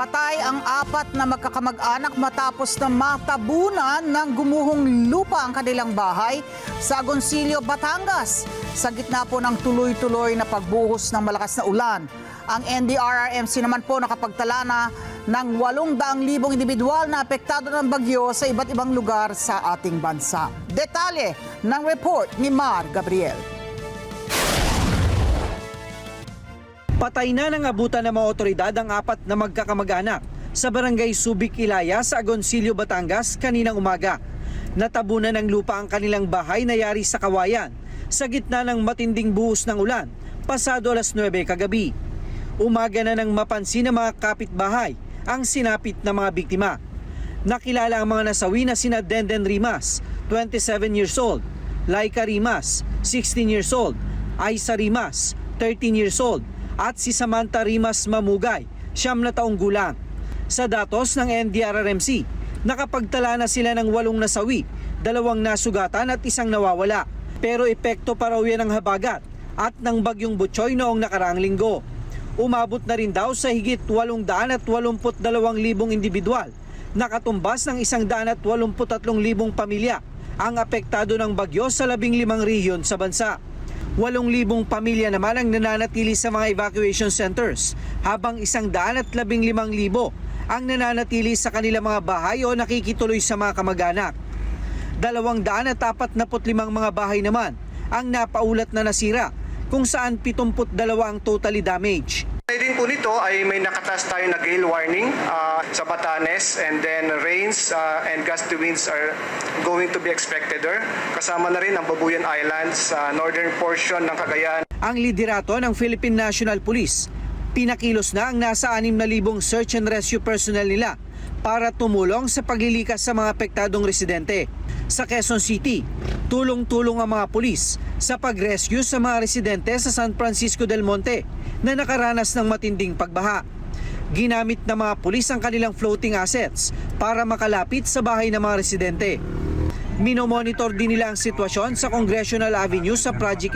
Patay ang apat na magkakamag-anak matapos na matabunan ng gumuhong lupa ang kanilang bahay sa Agoncillo, Batangas. Sa gitna po ng tuloy-tuloy na pagbuhos ng malakas na ulan. Ang NDRRMC naman po nakapagtala na ng 800,000 individual na apektado ng bagyo sa iba't ibang lugar sa ating bansa. Detalye ng report ni Mar Gabriel. Patay na ng abutan ng mga otoridad ang apat na magkakamag-anak sa barangay Subic, Ilaya sa Agoncillo, Batangas kaninang umaga. Natabunan ng lupa ang kanilang bahay na yari sa kawayan sa gitna ng matinding buhos ng ulan pasado alas 9 kagabi. Umaga na nang mapansin ng mga kapitbahay ang sinapit ng mga biktima. Nakilala ang mga nasawi na sina Denden Rimas, 27 years old, Laika Rimas, 16 years old, Aisa Rimas, 13 years old, at si Samantha Rimas Mamugay, siyam na taong gulang. Sa datos ng NDRRMC, nakapagtala na sila ng walong nasawi, dalawang nasugatan at isang nawawala. Pero epekto pa raw yan ng habagat at ng bagyong Butchoy noong nakaraang linggo. Umabot na rin daw sa higit 882,000 individual, nakatumbas ng 183,000 pamilya ang apektado ng bagyo sa 15 rehiyon sa bansa. 8,000 pamilya naman ang nananatili sa mga evacuation centers, habang 115,000 ang nananatili sa kanilang mga bahay o nakikituloy sa mga kamag-anak. 245 mga bahay naman ang napaulat na nasira, kung saan 72 ang totally damaged. Nito ay may nakatas tayo na gale warning ah, sa Batanes and then rains ah, and gusty winds are going to be expected there. Kasama na rin ang Babuyan Islands sa northern portion ng Cagayan Ang liderato ng Philippine National Police, pinakilos na ang nasa 6,000 search and rescue personnel nila para tumulong sa paglilikas sa mga apektadong residente. Sa Quezon City, tulong-tulong ang mga pulis sa pag-rescue sa mga residente sa San Francisco del Monte na nakaranas ng matinding pagbaha. Ginamit ng mga pulis ang kanilang floating assets para makalapit sa bahay ng mga residente. Minomonitor din nila ang sitwasyon sa Congressional Avenue sa Project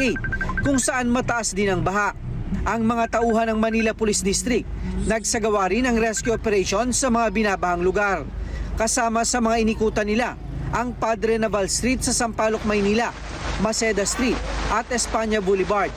8 kung saan mataas din ang baha. Ang mga tauhan ng Manila Police District nagsagawa rin ng rescue operation sa mga binabahang lugar. Kasama sa mga inikutan nila ang Padre Naval Street sa Sampaloc, Maynila, Maceda Street at Espanya Boulevard.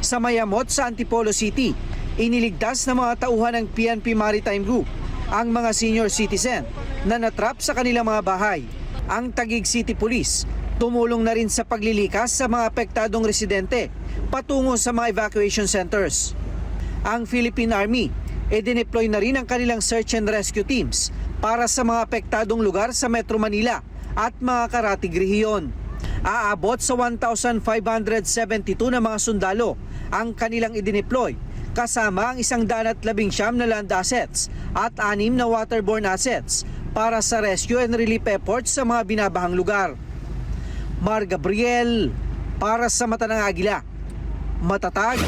Sa Mayamot sa Antipolo City, iniligtas ng mga tauhan ng PNP Maritime Group ang mga senior citizen na natrap sa kanilang mga bahay. Ang Tagig City Police tumulong na rin sa paglilikas sa mga apektadong residente patungo sa mga evacuation centers. Ang Philippine Army e-deploy na rin ang kanilang search and rescue teams para sa mga apektadong lugar sa Metro Manila at mga karatig rehiyon. Aabot sa 1,572 na mga sundalo ang kanilang idineploy kasama ang isang danat labing siyam na land assets at anim na waterborne assets para sa rescue and relief efforts sa mga binabahang lugar. Mar Gabriel para sa Mata ng Agila. Matatag,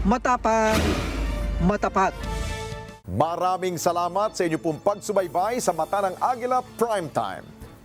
matapang, matapat. Maraming salamat sa inyo pong pagsubaybay sa Mata ng Agila Primetime.